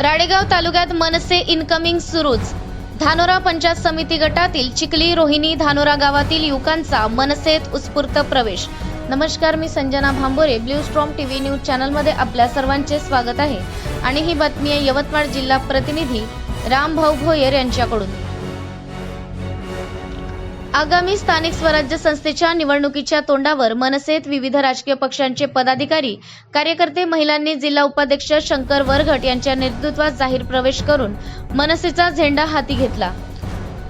राडेगाव तालुक्यात मनसे इनकमिंग सुरूच. धानोरा पंचायत समिती गटातील चिखली रोहिणी धानोरा गावातील युवकांचा मनसेत उत्स्फूर्त प्रवेश. नमस्कार मी Sanjana Bhambore blue storm TV news चॅनलमध्ये आपल्या सर्वांचे स्वागत आहे. आणि ही बातमी आहे यवतमाळ जिल्हा प्रतिनिधी राम भाऊ भोयर यांच्याकडून. आगामी स्थानिक स्वराज्य संस्थेच्या निवडणुकीच्या तोंडावर मनसेत विविध राजकीय पक्षांचे पदाधिकारी कार्यकर्ते महिलांनी जिल्हा उपाध्यक्ष शंकर वरघट यांच्या नेतृत्वात जाहीर प्रवेश करून मनसेचा झेंडा हाती घेतला.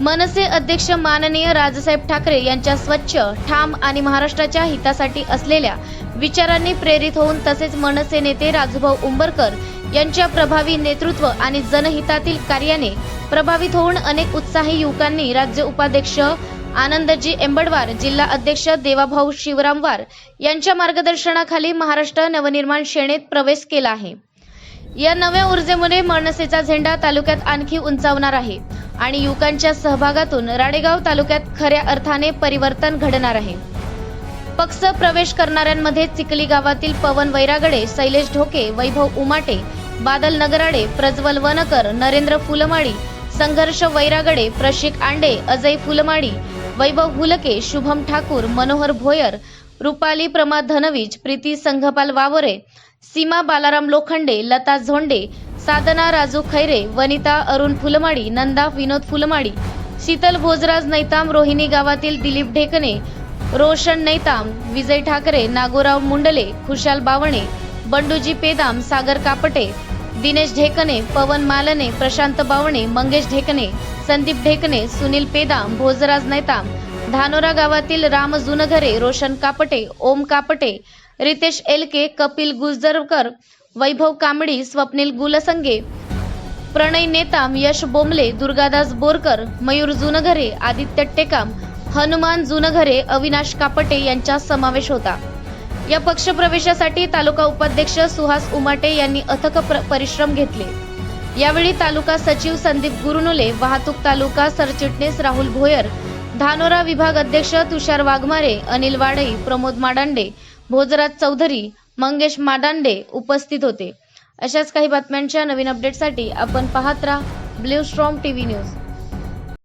मनसे अध्यक्ष माननीय राजसाहेब ठाकरे यांच्या स्वच्छ ठाम आणि महाराष्ट्राच्या हितासाठी असलेल्या विचारांनी प्रेरित होऊन तसेच मनसे नेते राजूभाऊ उंबरकर यांच्या प्रभावी नेतृत्व आणि जनहितातील कार्याने प्रभावित होऊन अनेक उत्साही युवकांनी राज्य उपाध्यक्ष आनंदजी एंबडवार जिल्हा अध्यक्ष देवाभाऊ शिवरामवार यांच्या मार्गदर्शनाखाली महाराष्ट्र नवनिर्माण सेनेत प्रवेश केला आहे. या नव्या ऊर्जेमुळे मनसेचा झेंडा तालुक्यात आणखी उंचावणार आहे आणि युवकांच्या सहभागातून राडेगाव तालुक्यात खऱ्या अर्थाने परिवर्तन घडणार आहे. पक्ष प्रवेश करणाऱ्यांमध्ये चिखली गावातील पवन वैरागडे शैलेश ढोके वैभव उमाटे बादल नगराडे प्रज्वल वनकर नरेंद्र फुलमाळी संघर्ष वैरागडे प्रशिक आंडे अजय फुलमाळी वैभव हुलके शुभम ठाकूर मनोहर भोयर रुपाली प्रमा धनवीज प्रीती संघपाल वावरे सीमा बालाराम लोखंडे लता झोंडे साधना राजू खैरे वनिता अरुण फुलमाडी नंदा विनोद फुलमाडी शीतल भोजराज नैताम रोहिणी गावातील दिलीप ढेकणे रोशन नैताम विजय ठाकरे नागोराव मुंडले खुशाल बावणे बंडूजी पेदाम सागर कापटे दिनेश ढेकणे पवन मालने प्रशांत बावणे मंगेश ढेकणे संदीप ढेकणे सुनील पेदाम भोजराज नैताम धानोरा गावातील राम जुनघरे रोशन कापटे ओम कापटे रितेश एलके कपिल गुजरकर वैभव कांबडी स्वप्नील गुलसंगे प्रणय नेताम यश बोमले दुर्गादास बोरकर मयूर जुनघरे आदित्य टेकाम हनुमान जुनघरे अविनाश कापटे यांचा समावेश होता. या पक्षप्रवेशासाठी तालुका उपाध्यक्ष सुहास उमाटे यांनी अथक प्र- परिश्रम घेतले. यावेळी तालुका सचिव संदीप गुरुनुले वाहतूक तालुका सरचिटणीस राहुल भोयर धानोरा विभाग अध्यक्ष तुषार वाघमारे अनिल वाडई प्रमोद माडांडे भोजराज चौधरी मंगेश माडांडे उपस्थित होते. अशाच काही बातम्यांच्या नवीन अपडेटसाठी आपण पाहत राहा ब्ल्यू स्ट्रॉम टीव्ही न्यूज.